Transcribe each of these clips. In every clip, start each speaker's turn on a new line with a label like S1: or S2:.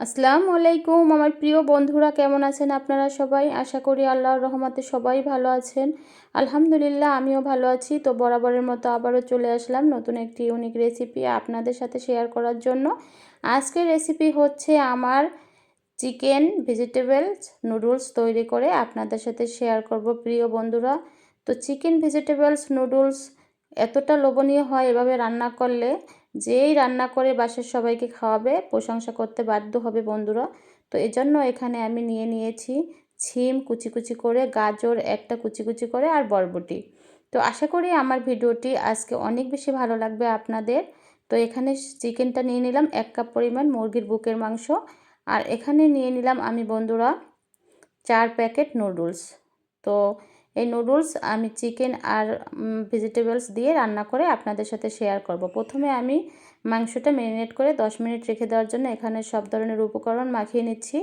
S1: আসসালামু আলাইকুম। আমার প্রিয় বন্ধুরা, কেমন আছেন আপনারা সবাই? আশা করি আল্লাহর রহমতে সবাই ভালো আছেন। আলহামদুলিল্লাহ, আমিও ভালো আছি। তো বরাবরের মতো আবারও চলে আসলাম নতুন একটি ইউনিক রেসিপি আপনাদের সাথে শেয়ার করার জন্য। আজকের রেসিপি হচ্ছে আমার চিকেন ভেজিটেবলস নুডলস তৈরি করে আপনাদের সাথে শেয়ার করব, প্রিয় বন্ধুরা। তো চিকেন ভেজিটেবলস নুডলস এতটা লোভনীয় হয় এভাবে রান্না করলে। যেই রান্না করে বাসার সবাইকে খাওয়াবে, প্রশংসা করতে বাধ্য হবে বন্ধুরা। তো এই জন্য এখানে আমি নিয়ে নিয়েছি ছিম কুচি কুচি করে, গাজর একটা কুচি কুচি করে আর বরবটি। তো আশা করি আমার ভিডিওটি আজকে অনেক বেশি ভালো লাগবে আপনাদের। তো এখানে চিকেনটা নিয়ে নিলাম এক কাপ পরিমাণ মুরগির বুকের মাংস। আর এখানে নিয়ে নিলাম আমি বন্ধুরা চার প্যাকেট নুডলস। তো এই নুডলস আমি চিকেন আর ভেজিটেবলস দিয়ে রান্না করে আপনাদের সাথে শেয়ার করব। প্রথমে আমি মাংসটা ম্যারিনেট করে 10 মিনিট রেখে দেওয়ার জন্য এখানে সব ধরনের উপকরণ মাখিয়ে নিচ্ছি।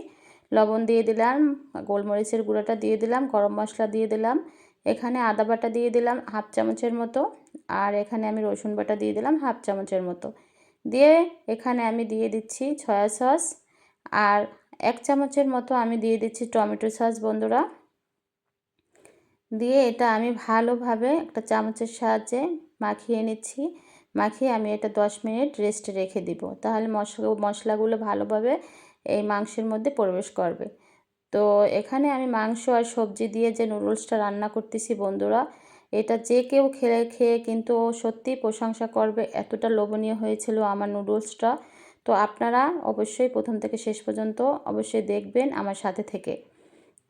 S1: লবণ দিয়ে দিলাম, গোলমরিচের গুঁড়োটা দিয়ে দিলাম, গরম মশলা দিয়ে দিলাম, এখানে আদা বাটা দিয়ে দিলাম হাফ চামচের মতো, আর এখানে আমি রসুন বাটা দিয়ে দিলাম হাফ চামচের মতো। দিয়ে এখানে আমি দিয়ে দিচ্ছি ছয়া সস আর এক চামচের মতো আমি দিয়ে দিচ্ছি টমেটো সস বন্ধুরা। দিয়ে এটা আমি ভালোভাবে একটা চামচের সাহায্যে মাখিয়ে নিচ্ছি। মাখিয়ে আমি এটা দশ মিনিট রেস্টে রেখে দিব। তাহলে মশলা, মশলাগুলো ভালোভাবে এই মাংসের মধ্যে প্রবেশ করবে। তো এখানে আমি মাংস আর সবজি দিয়ে যে নুডলসটা রান্না করতেছি বন্ধুরা, এটা যে কেউ খেলে, খেয়ে কিন্তু সত্যি প্রশংসা করবে। এতটা লোভনীয় হয়েছিল আমার নুডলসটা তো আপনারা অবশ্যই প্রথম থেকে শেষ পর্যন্ত অবশ্যই দেখবেন আমার সাথে থেকে।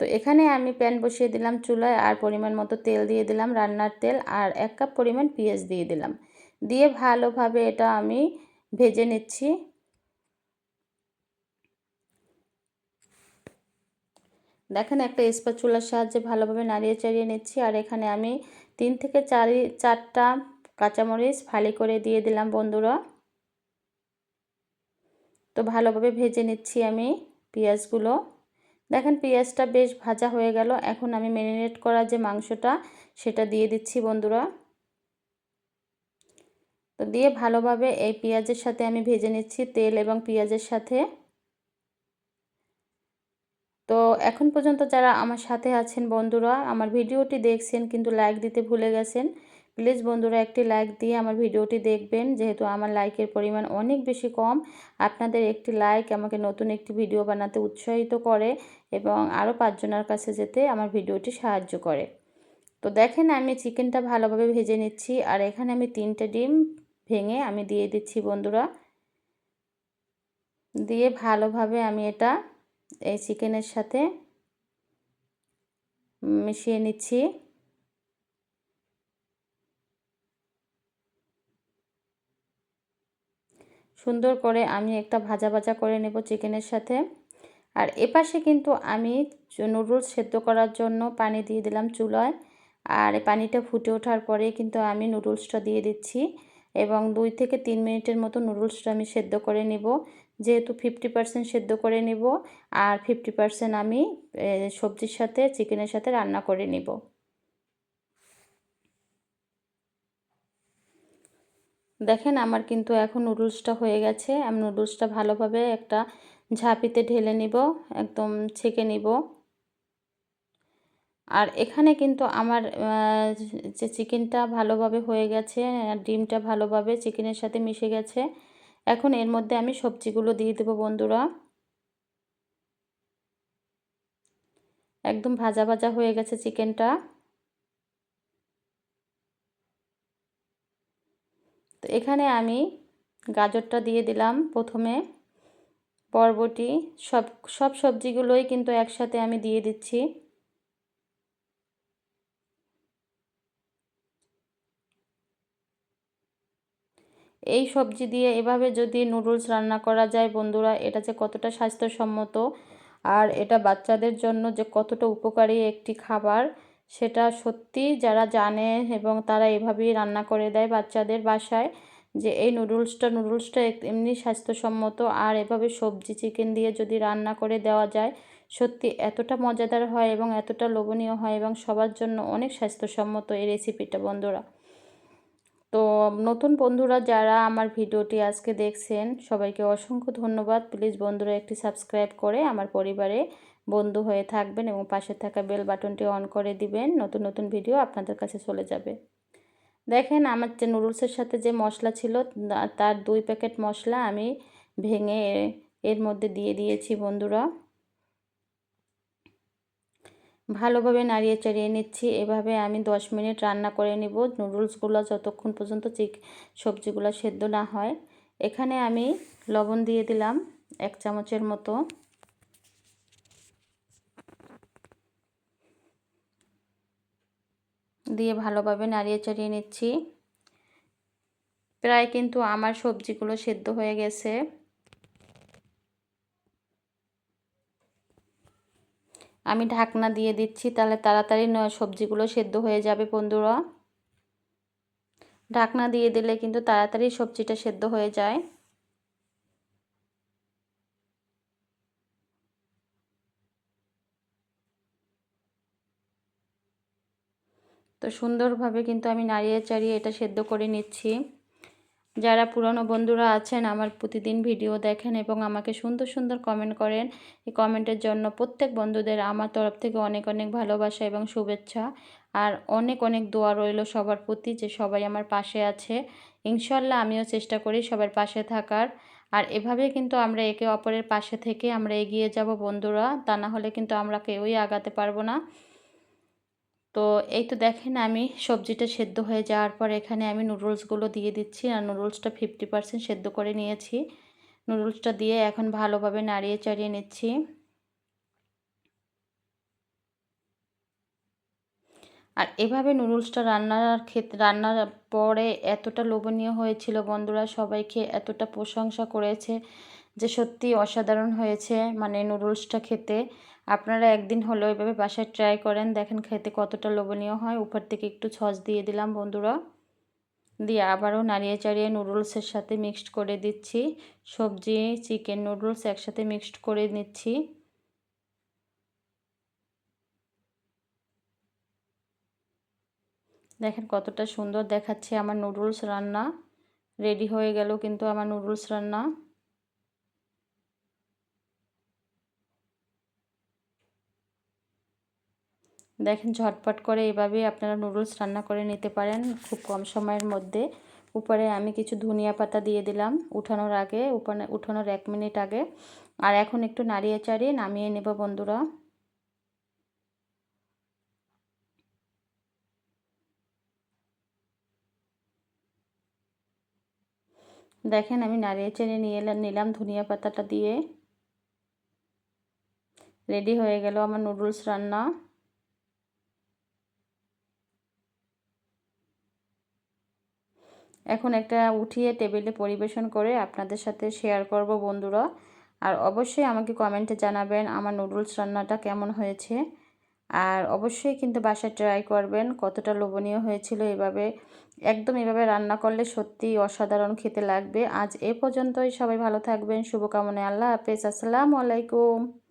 S1: তো এখানে আমি প্যান বসিয়ে দিলাম চুলায় আর পরিমাণ মতো তেল দিয়ে দিলাম রান্নার তেল আর এক কাপ পরিমাণ পেঁয়াজ দিয়ে দিলাম। দিয়ে ভালোভাবে এটা আমি ভেজে নিচ্ছি। দেখেন একটা চুলার সাহায্যে ভালোভাবে নাড়িয়ে চাড়িয়ে নিচ্ছি আর এখানে আমি তিন থেকে চারি, চারটা কাঁচামরিচ ফালি করে দিয়ে দিলাম বন্ধুরা। তো ভালোভাবে ভেজে নিচ্ছি আমি পেঁয়াজগুলো। দেখেন পেঁয়াজটা বেশ ভাজা হয়ে গেল। এখন আমি ম্যারিনেট করা যে মাংসটা, সেটা দিয়ে দিচ্ছি বন্ধুরা। তো দিয়ে ভালোভাবে এই পেঁয়াজের সাথে আমি ভেজে নিচ্ছি তেল এবং পেঁয়াজের সাথে। তো এখন পর্যন্ত যারা আমার সাথে আছেন বন্ধুরা, আমার ভিডিওটি দেখছেন কিন্তু লাইক দিতে ভুলে গেছেন প্লিজ বন্ধুরা একটি লাইক দিয়ে আমার ভিডিওটি দেখবেন। যেহেতু আমার লাইকের পরিমাণ অনেক বেশি কম, আপনাদের একটি লাইক আমাকে নতুন একটি ভিডিও বানাতে উৎসাহিত করে এবং আরও পাঁচজনের কাছে যেতে আমার ভিডিওটি সাহায্য করে। তো দেখেন, আমি চিকেনটা ভালোভাবে ভেজে নিচ্ছি আর এখানে আমি তিনটে ডিম ভেঙে আমি দিয়ে দিচ্ছি বন্ধুরা। দিয়ে ভালোভাবে আমি এটা এই চিকেনের সাথে মিশিয়ে নিচ্ছি। সুন্দর করে আমি একটা ভাজা ভাজা করে নেব চিকেনের সাথে। আর এপাশে কিন্তু আমি নুডলস সেদ্ধ করার জন্য পানি দিয়ে দিলাম চুলায়। আর পানিটা ফুটে ওঠার পরে কিন্তু আমি নুডলসটা দিয়ে দিচ্ছি এবং দুই থেকে তিন মিনিটের মতো নুডলসটা আমি সেদ্ধ করে নেব। যেহেতু ফিফটি পারসেন্ট সেদ্ধ করে নেব, আর ফিফটি পারসেন্ট আমি সবজির সাথে, চিকেনের সাথে রান্না করে নেব। দেখেন আমার কিন্তু এখন নুডলসটা হয়ে গেছে। আমি নুডলসটা ভালোভাবে একটা ঝাঁপিতে ঢেলে নিব, একদম ছেঁকে নিব। আর এখানে কিন্তু আমার যে চিকেনটা ভালোভাবে হয়ে গেছে আর ডিমটা ভালোভাবে চিকেনের সাথে মিশে গেছে, এখন এর মধ্যে আমি সবজিগুলো দিয়ে দেবো বন্ধুরা। একদম ভাজা ভাজা হয়ে গেছে চিকেনটা তো এখানে আমি গাজরটা দিয়ে দিলাম প্রথমে। বরবটি সব সব সবজিগুলোই কিন্তু একসাথে আমি দিয়ে দিচ্ছি। এই সবজি দিয়ে এভাবে যদি নুডলস রান্না করা যায় বন্ধুরা, এটা যে কতটা স্বাস্থ্যসম্মত আর এটা বাচ্চাদের জন্য যে কতটা উপকারী একটি খাবার, সেটা সত্যি যারা জানে এবং তারা এভাবেই রান্না করে দেয় বাচ্চাদের বাসায় যে এই নুডলসটা নুডলসটা এমনি স্বাস্থ্যসম্মত আর এভাবে সবজি, চিকেন দিয়ে যদি রান্না করে দেওয়া যায়, সত্যি এতটা মজাদার হয় এবং এতটা লোভনীয় হয় এবং সবার জন্য অনেক স্বাস্থ্যসম্মত এই রেসিপিটা, বন্ধুরা। তো নতুন বন্ধুরা যারা আমার ভিডিওটি আজকে দেখছেন, সবাইকে অসংখ্য ধন্যবাদ। প্লিজ বন্ধুরা একটি সাবস্ক্রাইব করে আমার পরিবারে বন্ধু হয়ে থাকবেন এবং পাশে থাকা বেল বাটনটি অন করে দিবেন। নতুন নতুন ভিডিও আপনাদের কাছে চলে যাবে। দেখেন আমার যে নুডলসের সাথে যে মশলা ছিল তার দুই প্যাকেট মশলা আমি ভেঙে এর মধ্যে দিয়ে দিয়েছি বন্ধুরা। ভালোভাবে নাড়িয়ে চাড়িয়ে নিচ্ছি। এভাবে আমি 10 মিনিট রান্না করে নিব। নুডলসগুলো যতক্ষণ পর্যন্ত চিক, সবজিগুলো সেদ্ধ না হয়। এখানে আমি লবণ দিয়ে দিলাম এক চামচের মতো। দিয়ে ভালোভাবে নাড়িয়ে চাড়িয়ে নিচ্ছি। প্রায় কিন্তু আমার সবজিগুলো সেদ্ধ হয়ে গেছে। আমি ঢাকনা দিয়ে দিচ্ছি, তাহলে তাড়াতাড়ি সবজিগুলো সেদ্ধ হয়ে যাবে বন্ধুরা। ঢাকনা দিয়ে দিলে কিন্তু তাড়াতাড়ি সবজিটা সেদ্ধ হয়ে যায়। তো সুন্দরভাবে কিন্তু আমি নাড়িয়ে চাড়িয়ে এটা সেদ্ধ করে নিচ্ছি। যারা পুরনো বন্ধুরা আছেন, আমার প্রতিদিন ভিডিও দেখেন এবং আমাকে সুন্দর সুন্দর কমেন্ট করেন, এই কমেন্টের জন্য প্রত্যেক বন্ধুদের আমার তরফ থেকে অনেক অনেক ভালোবাসা এবং শুভেচ্ছা। আর অনেক অনেক দোয়া রইল সবার প্রতি যে সবাই আমার পাশে আছে। ইনশাল্লাহ আমিও চেষ্টা করি সবার পাশে থাকার। আর এভাবে কিন্তু আমরা একে অপরের পাশে থেকে আমরা এগিয়ে যাব বন্ধুরা। তা না হলে কিন্তু আমরা কেউই আগাতে পারব না। তো এই তো দেখেন আমি সবজিটা সেদ্ধ হয়ে যাওয়ার পর এখানে আমি নুডলসগুলো দিয়ে দিচ্ছি আর নুডলসটা ফিফটি পারসেন্ট সেদ্ধ করে নিয়েছি। নুডলসটা দিয়ে এখন ভালোভাবে নাড়িয়ে চাড়িয়ে নিচ্ছি। আর এভাবে নুডলসটা রান্নার ক্ষেত্রে রান্নার পরে এতটা লোভনীয় হয়েছিল বন্ধুরা সবাইকে, এতটা প্রশংসা করেছে। যে সত্যি অসাধারণ হয়েছে মানে নুডলসটা খেতে। আপনারা একদিন হলেও এভাবে বাসায় ট্রাই করেন, দেখেন খেতে কতটা লোভনীয় হয়। উপর থেকে একটু ছস দিয়ে দিলাম বন্ধুরা। দিয়ে আবারও নাড়িয়ে চাড়িয়ে নুডলসের সাথে মিক্সড করে দিচ্ছি। সবজি চিকেন নুডলস একসাথে মিক্সড করে নিচ্ছি। দেখেন কতটা সুন্দর দেখাচ্ছে আমার নুডলস রান্না। রেডি হয়ে গেল কিন্তু আমার নুডলস রান্না। দেখেন ঝটপট করে এভাবে আপনারা নুডলস রান্না করে নিতে পারেন খুব কম সময়ের মধ্যে। উপরে আমি কিছু ধনিয়া পাতা দিয়ে দিলাম উঠানোর আগে, উপরে উঠানোর এক মিনিট আগে। আর এখন একটু নাড়িয়ে চাড়িয়ে নামিয়ে নেব বন্ধুরা। দেখেন আমি নাড়িয়ে চেড়ে নিয়ে নিলাম ধনিয়া পাতাটা দিয়ে। রেডি হয়ে গেল আমার নুডলস রান্না। এখন একটা উঠিয়ে টেবিলে পরিবেশন করে আপনাদের সাথে শেয়ার করব বন্ধুরা। আর অবশ্যই আমাকে কমেন্টে জানাবেন আমার নুডলস রান্নাটা কেমন হয়েছে। আর অবশ্যই কিন্তু বাসায় ট্রাই করবেন, কতটা লোভনীয় হয়েছিল এভাবে। একদম এভাবে রান্না করলে সত্যিই অসাধারণ খেতে লাগবে। আজ এ পর্যন্তই, সবাই ভালো থাকবেন, শুভকামনায় আল্লাহ হাফেজ, আসসালামু আলাইকুম।